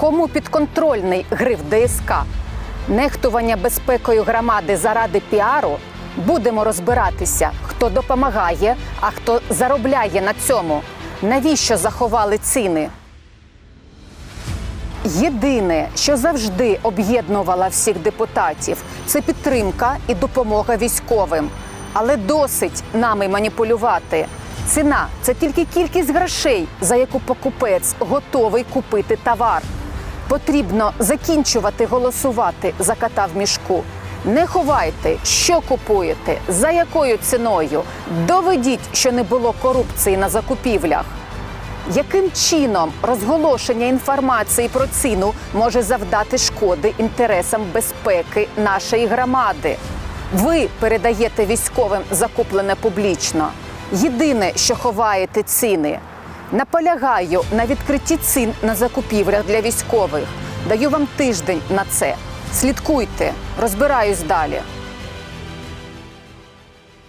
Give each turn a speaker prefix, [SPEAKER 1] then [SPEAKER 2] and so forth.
[SPEAKER 1] Кому підконтрольний гриф ДСК? Нехтування безпекою громади заради піару? Будемо розбиратися, хто допомагає, а хто заробляє на цьому. Навіщо заховали ціни? Єдине, що завжди об'єднувала всіх депутатів, це підтримка і допомога військовим. Але досить нами маніпулювати. Ціна це тільки кількість грошей, за яку покупець готовий купити товар. Потрібно закінчувати голосувати за кота в мішку. Не ховайте, що купуєте, за якою ціною. Доведіть, що не було корупції на закупівлях. Яким чином розголошення інформації про ціну може завдати шкоди інтересам безпеки нашої громади? Ви передаєте військовим закуплене публічно. Єдине, що ховаєте ціни. Наполягаю на відкритті цін на закупівлях для військових. Даю вам тиждень на це. Слідкуйте, розбираюсь далі.